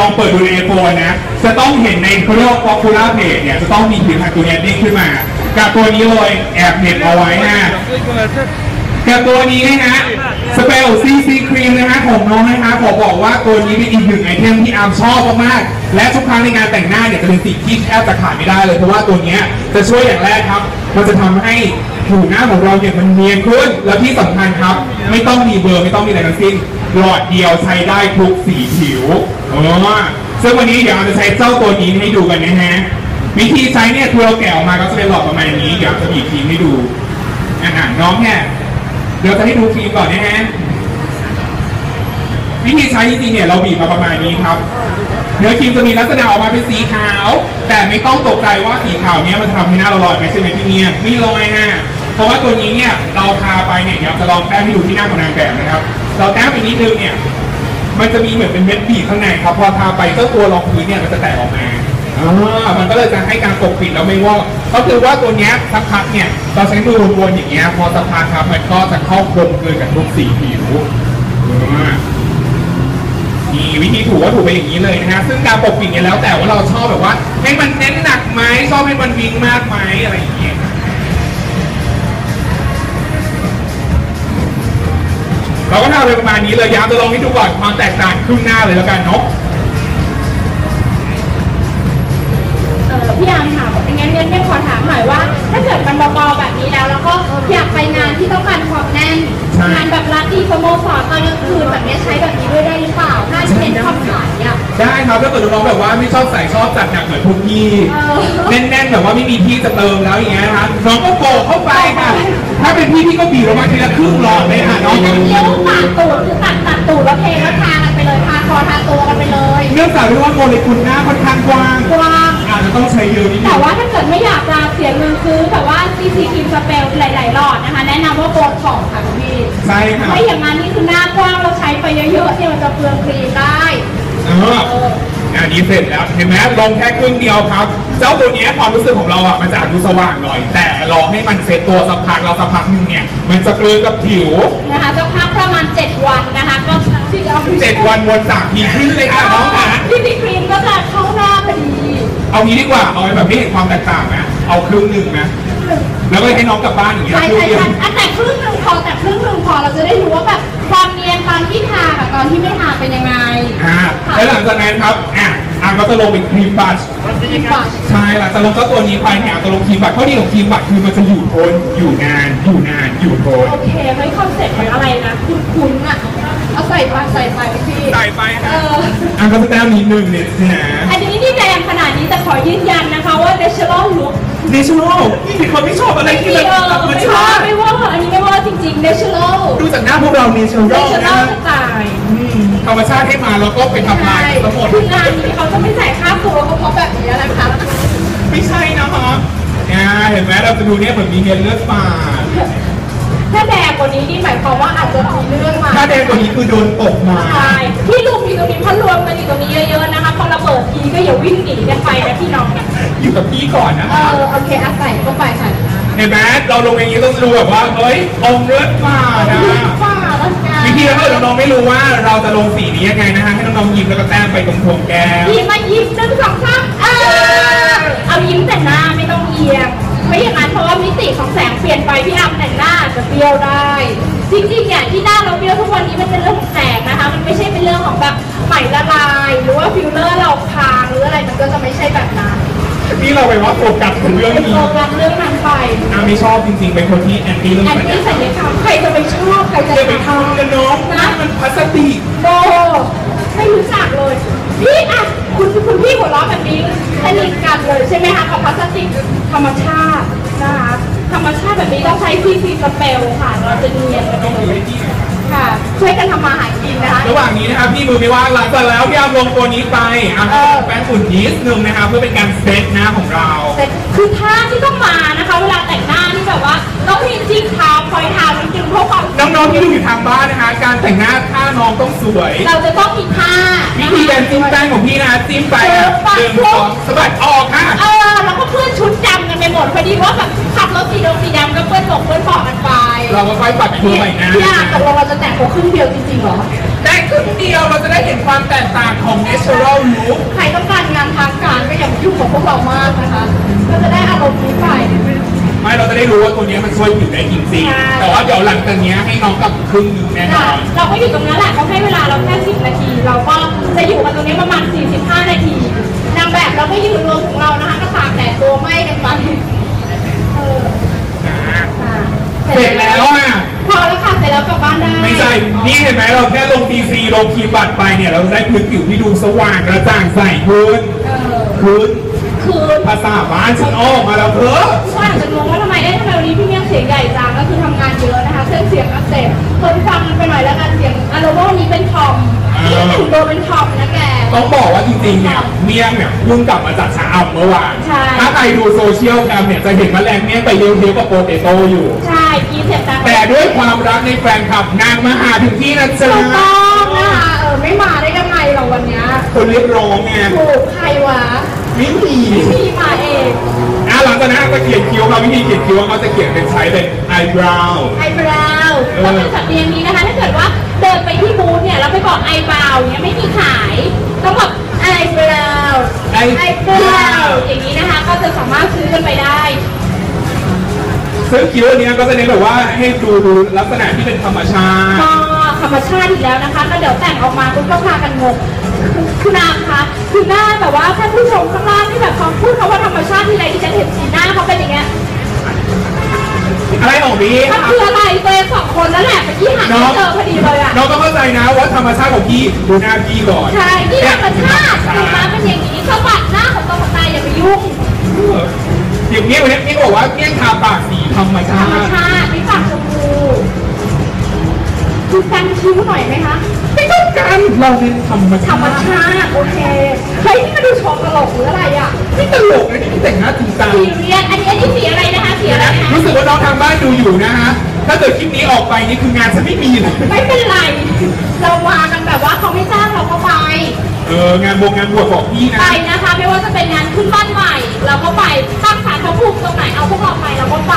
ลองเปิดดูในโฟนนะ จะต้องเห็นในเขาเรียกว่า popular page เนี่ย จะต้องมีผลิตภัณตัวนี้นิ่งขึ้นมา กับตัวนี้เลย แอบเน็บเอาไว้นะ กับตัวนี้นะฮะ สเปลซีซีครีมนะฮะของน้องนะฮะขอบอกว่าตัวนี้เป็นอีกหนึ่งไอเทมที่อาร์มชอบมากๆและทุกครั้งในงานแต่งหน้าเนี่ยจะเป็นสิ่งที่แทบจะขาดไม่ได้เลยเพราะว่าตัวเนี้ยจะช่วยอย่างแรกครับ มันจะทำให้ผิวหน้าของเราเนี่ยมันเนียนขึ้นแล้วที่สำคัญครับ ไม่ต้องมีเบอร์ไม่ต้องมีอะไรทั้งสิ้นหลอดเดียวใช้ได้ทุกสีผิวอ๋อซึ่งวันนี้เดี๋ยวเราจะใช้เจ้าตัวนี้ให้ดูกันนะฮะวิธีใช้เนี่ยคือเราแกะออกมาก็จะเป็นหลอดประมาณนี้เดี๋ยวจะบีบทีมให้ดูอ่าน้องเนี่ย ดี๋ยวจะให้ดูฟิล์มก่อนนะฮะวิธีใช้จริงๆเนี่ยเราบีบมาประมาณนี้ครับ เนื้อครีมจะมีลักษณะออกมาเป็นสีขาว แต่ไม่ต้องตกใจว่าสีขาวเนี้ยมันทำให้หน้าเราลอยไปใช่ไหมพี่เมียไม่ลอยฮะเพราะว่าตัวนี้เนี่ยเราทาไปเนี่ยเดี๋ยวจะลองแต้มให้ดูที่หน้าของนางแบบนะครับ เราแต้มไปนิดนึงเนี่ย มันจะมีเหมือนเป็นเม็ดบีบข้างในครับ พอทาไปเจ้าตัวรองพื้นเนี่ยมันจะแตกออกมา อ่ามันก็เลยจะให้การปกปิดแล้วไม่วอกก็คือว่าตัวเนี้ยสักพักเนี่ยเราใช้มือวนๆอย่างเงี้ยพอสักพักครับมันก็จะเข้ากลมกลืนกับทุกสีผิวอ่ามีวิธีถูก็ถูไปอย่างนี้เลยนะฮะซึ่งการปกปิดเนี่ยแล้วแต่ว่าเราชอบแบบว่า ให้มันเน้นหนักไหมชอบให้มันวิงมากไหมอะไรอย่างเงี้ยเราก็ทำไปประมาณนี้เลยยามจะลองให้ดูก่อนความแตกต่างครึ่งหน้าเลยแล้วกันเนาะ อ่อพี่อาร์มถามงั้นงั้นงั้นขอถามหน่อยว่า ถ้าเกิดมันเบาๆแบบนี้แล้วแล้วก็อยากไปงานที่ต้องการความแน่นใช่งานแบบรัดดีสโมสรตอนกลางคืนแบบนี้ใช้แบบนี้ด้วยได้หรือเปล่าถ้าเน้นความใสอะได้ครับถ้าเกิดน้องๆแบบว่าไม่ชอบใส่ชอบจัดหนักเหมือนพวกพี่เออแน่นๆแบบว่าไม่มีที่จะเติมแล้วอย่างเงี้ยนะครับน้องก็โปะเข้าไปค่ะถ้าเป็น พี่พี่ก็บีบลงมาทีละครึ่งหลอดเลยค่ะน้องอันนั้นเรียกว่าปาดตูดคือตัดตัดตูดแล้วเทแล้วทากันไปเลยทาคอทาตัวกันไปเลยเนื่องจากที่ว่าโมเลกุลหน้าค่อนข้างกว้างกว้างอาจจะต้องใช้เยอะนิดนึแต่งว่าถ้าเกิดไม่อยากจะเสียเงินซื้อแบบว่าซีซีครีมสเปรย์หลายๆหลอดนะคะ แนะนำว่าโบท็อกซ์ค่ะคุณพี่ใช่ค่ะไม่อย่างนั้นนี่คือหน้ากว้างเราใช้ไปเยอะๆเนี่ยมันจะเปลืองครีมได้เออ อันนี้เสร็จแล้วเห็นไหมลงแค่ครึ่งเดียวครับ เจ้าตัวเนี้ยความรู้สึกของเราอะมันจะอาจดูสว่างหน่อย แต่รอให้มันเซ็ตตัวสักพักเราสักพักหนึงเนี่ยมันจะกลืนกับผิวนะคะจะพักประมาณ 7 วันนะคะก็ที่เอาเจ็ดวันวนสามทีขึ้นเลยค่ะน้องค่ะที่ดีครีมก็จะเข้าหน้าพอดีเอางี้ดีกว่าเอาไว้แบบไม่เห็นความแตกต่างนะเอาครึ่งหนึ่งนะแล้วก็ให้น้องกลับบ้านอย่างเงี้ยใช่ครึ่งใช่เดียวใช่อะแต่ครึ่งหนึ่งพอแต่ครึ่งหนึ่งพอเราจะได้รู้ว่าแบบ ความเนียนตอนที่ทากับตอนที่ไม่ทาเป็นยังไงอ่าแล้วหลังจากนั้นครับอะอะก็จะลงเป็นครีมบัชครีมบัชใช่หลังจากลงเจ้าตัวนี้ไปเนี่ยจะลงครีมบัชข้อดีของครีมบัชคือมันจะอยู่ทนอยู่นานอยู่นานอยู่ทนโอเคเฮ้ยคอนเซ็ปต์มันอะไรนะ คุ้นๆอะเอาใส่ไปใส่ไปพี่ใส่ไปเอฮะอ อะก็จะแต้มนิดนึงเนี่ยนะอันนี้นี่แดงขนาดนี้แต่ขอยืนยันนะคะว่า natural look เนชั่นแนลนี่เป็นคนไม่ชอบอะไรที่ไม่แบบเออธรรมไม่ชาว่าติ ไม่ว่า อันนี้ไม่ว่าจริงๆ natural ดูจากหน้าพวกเราเนชั่นแนล natural นะจะตายอืมธรรมชาติให้มาแล้วก็ไปทำลายทั้งหมด คืองานนี้เขาจะไม่จ่ายค่าตัวก็เพราะแบบนี้นะคะไม่ใช่นะครับอ่าเห็นไหมเราจะดูเนี่ยเหมือนมีเงินเลือดฝาดถ้าแดงกว่านี้นี่หมายความว่าอาจจะมีเรื่องมา ถ้าแดงกว่านี้คือโดนตกมา ใช่ที่รวมอยู่ตรงนี้เพราะรวมกันอยู่ตรงนี้เยอะๆนะคะพอระเบิดทีก็อย่าวิ่งหนีกันไปนะพี่น้อง อยู่กับพี่ก่อนนะเออโอเคอาศัยก็ไปค่ะ เห็นไหมเราลงอย่างนี้ต้องดูแบบว่าเฮ้ยอมเลือดฝาดนะฝ้าแล้วกันวิธีถ้าเกิดน้องๆไม่รู้ว่าเราจะลงสีนี้ยังไงนะฮะให้น้องๆยิ้มแล้วก็แต้มไปตรงโครงแก้มยิ้มมายิ้มหนึ่งสองสามเออเอายิ้มแต่หน้าไม่ต้องเอียงไม่อย่างนั้นเพราะว่ามิติของแสงเปลี่ยนไปพี่อัมแต่งหน้าอาจจะเบี้ยวได้จริงๆเนี่ยที่หน้าเราเบี้ยวทุกวันนี้มันเป็นเรื่องของแสงนะคะ มันไม่ใช่เป็นเรื่องของแบบไหมละลาย หรือว่าฟิลเลอร์เราพางหรืออะไรมันก็จะไม่ใช่แบบนั้นนี่เราไปว่าโฟกัสถึงเรื่องเป็นนี้โปรแกรมเรื่องนั้นไป อาไม่ชอบจริงๆ เป็นคนที่แอนตี้เรื่องอันแบบนี้นี้ศัลยกรรมใครจะไปชอบใครจะอย่าไปทำกันน้องนะมันพลาสติกโบไม่รู้จักเลย พี่อะคุณคุณพี่หัวเราะแบบนี้สนิทกันเลยใช่ไหมคะกับพลาสติกธรรมชาตินะคะธรรมชาติแบบนี้ต้องใช้ซีซีสเปลค่ะ เราจะเนียนกันไปเลย ค่ะช่วยกันทำมาหากินนะคะ ระหว่างนี้นะครับพี่มือไม่ว่างหลังจากแล้วพี่อามลงตัวนี้ไปอะเออ แป้งฝุ่นนิดนึงนะครับเพื่อเป็นการเซตหน้าของเรา แต่คือท่าที่ต้องมานะคะ เวลาแต่งหน้านี่แบบว่าต้องมีจิ้มเท้าพลอยเท้านิดนึงเพื่อความ น้องๆที่ดูอยู่ทางบ้านนะคะการแต่งหน้าถ้าน้องต้องสวย เราจะต้องมีท่าวินะธีคะการจิ้มแป้งของพี่นะจิ้มไปนะหนึ่งสองสะบัดออกค่ะ เออแล้วก็เพื่อนชุดจำกันไปไปหมดพอดีว่าแบบขับรถสีดงสีดำก็ เปื้อนบอกเปื้อนบอกกันไปเราก็ค่อยปรับตัวใหม่นะพี่อาตกลงเราจะแต่งตัวครึ่งเดียวจริงๆเหรอแต่ครึ่งเดียวเราจะได้เห็นความแตกต่างของ natural look ใครต้องการงานทางการก็อย่ามายุ่งกับพวกเรามากนะคะก็จะได้อารมณ์นี้ไปไม่เราจะได้รู้ว่าตัวเนี้ยมันช่วยผิวได้จริงใช่ๆแต่ว่าเดี๋ยวหลังจากเนี้ยให้น้องกลับครึ่งหนึงแน่นอนเราก็อยู่ตรงนั้นแหละเขาให้เวลาเราแค่10นาที เราก็จะอยู่กันตรงนี้ประมาณ 45 นาทีนางแบบเราก็ยืนรวมของเรานะคะก็ตากแดดตัวไหม้กันไปเออค่ะ เสร็จแล้วอะพอแล้วค่ะเสร็จแล้วกลับบ้านได้ไม่ใช่ นี่เห็นไหมเราแค่ลงทีซีลงครีมบัตรไปเนี่ย เราจะได้พื้นผิวที่ดูสว่างกระจ่างใสขึ้นเออพื้นคือภาษาบ้านฉันออกมาแล้วเพ้อก็อาจจะงงว่าทำไมได้ทำไมวันนี้พี่เมี่ยงเสียงใหญ่จังก็คือทำงานเยอะนะคะเส้นเสียงอักเสบคนฟังกันไปหน่อยแล้วกันเสียงอารมณ์ว่าวันนี้เป็นทอมที่ถึงโดนเป็นทอมนะแกต้องบอกว่าจ ริงๆเนี่ยเมี่ยงเนี่ยเพิ่งกลับมาจากชะอำเมื่อวาน ใช่ ถ้าใครดูโซเชียลแคมเนี่ยจะเห็นแมลงเมี่ยงไปเลี้ยวเทียวกับโปเตโต้อยู่ ใช่กีเสียงดังแต่ด้วยความรักในแฟนคลับนางมาหาถึงที่นะจ๊ะถูกต้องนะคะเออไม่มาได้ยังไงหรอวันเนี้ยคนเรียกร้องไงถูกใครวะไม่มีพี่มาเองอะหลังจากนั้นก็เขียนคิ้วเขาวิธีเขียนคิ้วเขาจะเขียนเป็นใช้เป็น eyebrow ไอบราวน์เออเราเป็นสัตว์เลี้ยงนี้นะคะ ถ้าเกิดว่าเดินไปที่บูธเนี่ยแล้วไปบอกไอบราวน์เนี่ยไม่มีขาย ต้องบอกไอบราวน์ eyebrow ไอบราวน์อย่างนี้นะคะ ก็จะสามารถซื้อกันไปได้ ซึ่งคิ้วอันเนี้ยก็จะเน้นแบบว่าให้ดูดูลักษณะที่เป็นธรรมชาติก็ธรรมชาติอีกแล้วนะคะ ก็เดี๋ยวแต่งออกมาคุณก็พากันงงคือคือนางคะคือหน้าแบบว่าท่านผู้ชมข้างล่างที่แบบเขาพูดคำว่าธรรมชาติทีไรดิฉันเห็นสีหน้าเขาเป็นอย่างเงี้ยอะไรของพี่มันคือ คนแล้วแหละเมื่อกี้หาไม่เจอพอดีเลยอะน้องก็เข้าใจนะว่าธรรมชาติของพี่ดูหน้าพี่ก่อนใช่ที่ธรรมชาติธรถูรกมไหมชาติเป็นอย่างนี้สะบัดหน้าของตัวของตายอย่าไปยุ่งอย่างนี้วันนี้พี่บอกว่าพี่ทาปากสีธรรมชาธรรมติชาติไม่ปากชมพูคือกันคิ้วหน่อยไหมคะไม่ต้องการเราเน้นธรรมธรชารมติชาติโอเคเฮ้ยนี่มาดูโชว์ตลกหรืออะไรอะไม่ตลกนะนี่แต่งหน้าจริงจังสีเรียนอันนี้อันนี้สีอะไรนะคะสีอะไรคะรู้สึกว่าน้องทางบ้านดูอยู่นะฮะ ถ้าเกิดคลิปนี้ออกไปนี่คืองานจะไม่มีเลยไม่เป็นไร เรามากันแบบว่าเขาไม่จ้างเราก็ไป เอองานบวงงานบวชของพี่นะ ไปนะคะ ไม่ว่าจะเป็นงานขึ้นบ้านใหม่ เราก็ไปตั้งศาลพระภูมิตรงไหนเอาพวกเราไปเราก็ไป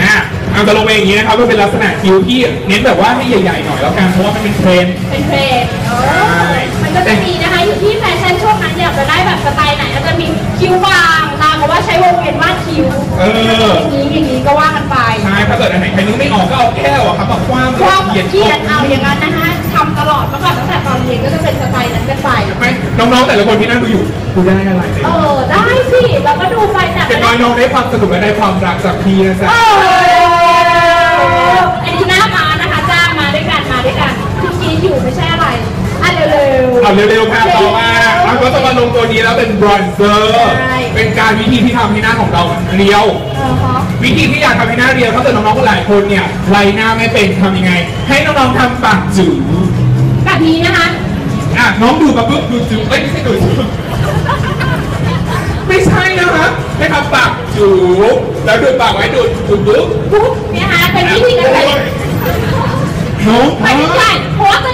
อะเอาจะลงไปอย่างนี้นะครับก็เป็นลักษณะคิ้วที่เน้นแบบว่าให้ใหญ่ๆหน่อยแล้วกันเพราะว่ามันเป็นเทรนด์เป็นเทรนด์เออมันก็จะมีนะคะอยู่ที่แฟชั่นช่วงนั้นอยากจะได้แบบสไตล์ไหนก็จะมีคิ้วบางตามกับว่าใช้วงเวียนวาดคิ้วเอออย่างนี้อย่างนี้ก็ว่ากันไปใช่ ถ้าเกิดอันไหนใครนึกไม่ออกก็เอาแก้วอะครับมาคว้างชอบเขียนเขียนเอาอย่างนั้นนะคะทำตลอดเมื่อก่อนตั้งแต่ตอนเรียนก็จะเป็นสไตล์นั้นกันไปไม่น้องๆแต่ละคนที่นั่งดูอยู่ดูได้อะไรเลยเออได้สิเราก็ดูไปแต่เป็นน้อยน้องได้ความสนุกและได้ความรักจากพี่นะจ๊ะเอออันนี้หน้ามานะคะจ้างมาด้วยกันมาด้วยกันที่กินอยู่ไม่ใช่อะไรอะเร็วๆเอาเร็วๆค่ะต่อมาเราก็จะมาลงตัวนี้แล้วเป็นบรอนเซอร์ใช่เป็นการวิธีที่ทำให้หน้าของเราเรียวเออฮะ วิธีที่อยากทำให้หน้าเรียวถ้าเกิดน้องๆหลายคนเนี่ยไล่หน้าไม่เป็นทำยังไง ให้น้องๆทำปากจืดแบบนี้นะคะอะน้องดูมาปุ๊บดูจืดเอ้ยไม่ใช่ดูจืดไม่ใช่นะครับให้ทำปากจูบแล้วดูดปากไว้ดูดดูดดูดปุ๊บเนี่ยนะคะเป็นวิธีการใส่น้องไม่ใช่เพราะว่าตอน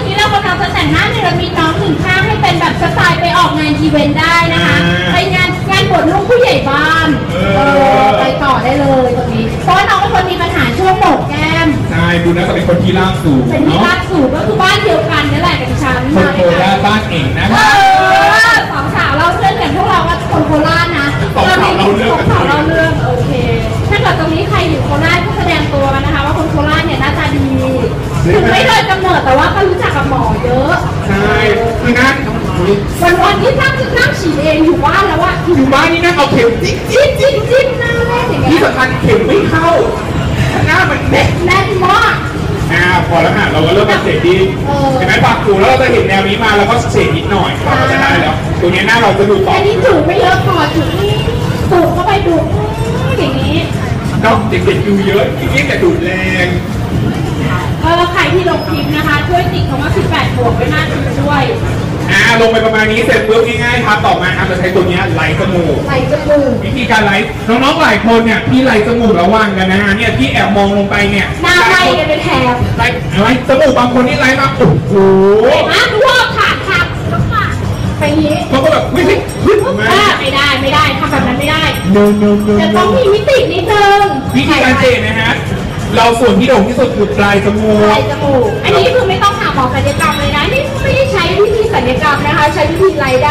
นี้เรากำลังจะ คนที่ร่างสูงเป็นที่เนาะบ้านสูงก็คือบ้านเดียวกันนี่แหละกับดิฉันคนมาโคด้วยกัรานชบ้านเองนะเอคะ อสองสาวเราเพื่อนกันพวกเราว่าคนโคราชนะสองสาวเราเรื่องสองสาวเราเรื่องโอเค ถ้าเกิดตรงนี้ใครอยู่โคราชก็แสดงตัวกันนะคะ ว่าคนโคราชเนี่ยหน้าตาดีถึงไม่โดยกำเนิดแต่ว่าก็รู้จักกับหมอเยอะใช่คือนั่นวันวันๆที่นั่งนั่งฉีดเองอยู่บ้านแล้วอะ อยู่บ้านนี่นั่งเอาเข็มจิ๊กจิ๊ เราก็เริ่มมาเฉดดีเออเห็นไหมปากถูแล้วเราจะเห็นแนวนี้มาแล้วก็เฉดนิดหน่อยเราก็จะได้แล้วตัวนี้หน้าเราจะดูต่ออันนี้จุไม่เยอะพอจุนี่สูบเข้าไปดูดอย่างนี้เนาะเด็กๆดูเยอะยิ่งแต่ดูดแรง ลงไปประมาณนี้เสร็จปุ๊บง่ายๆครับต่อมาครับจะใช้ตัวนี้ไล่จมูกไล่จมูก วิธีการไล่น้องๆหลายคนเนี่ยพี่ไล่จมูกระวังกันนะฮะเนี่ยพี่แอบมองลงไปเนี่ยหน้าไหลกันเป็นแถบไลฟ์ไลจมูกบางคนนี่ไล่มาโอ้โหนะดูว่าขาดขาดแล้วขาดไปงนี้เขาก็แบบวิ่งวิ่งมาอ่าไม่ได้ไม่ได้ทำแบบนั้นไม่ได้ เดินเดิจะต้องมีวิธีนิดนึงวิธีการเจนนะฮะเราส่วนที่โด่งที่สุดคือปลายจมูกไหลจมูก อันนี้คือไม่ต้องหาหมอศัลยกรรมเลยนะ นี่ไม่ได้ใช้ ลยกรรมนะคะ ใช้วิธีไรได้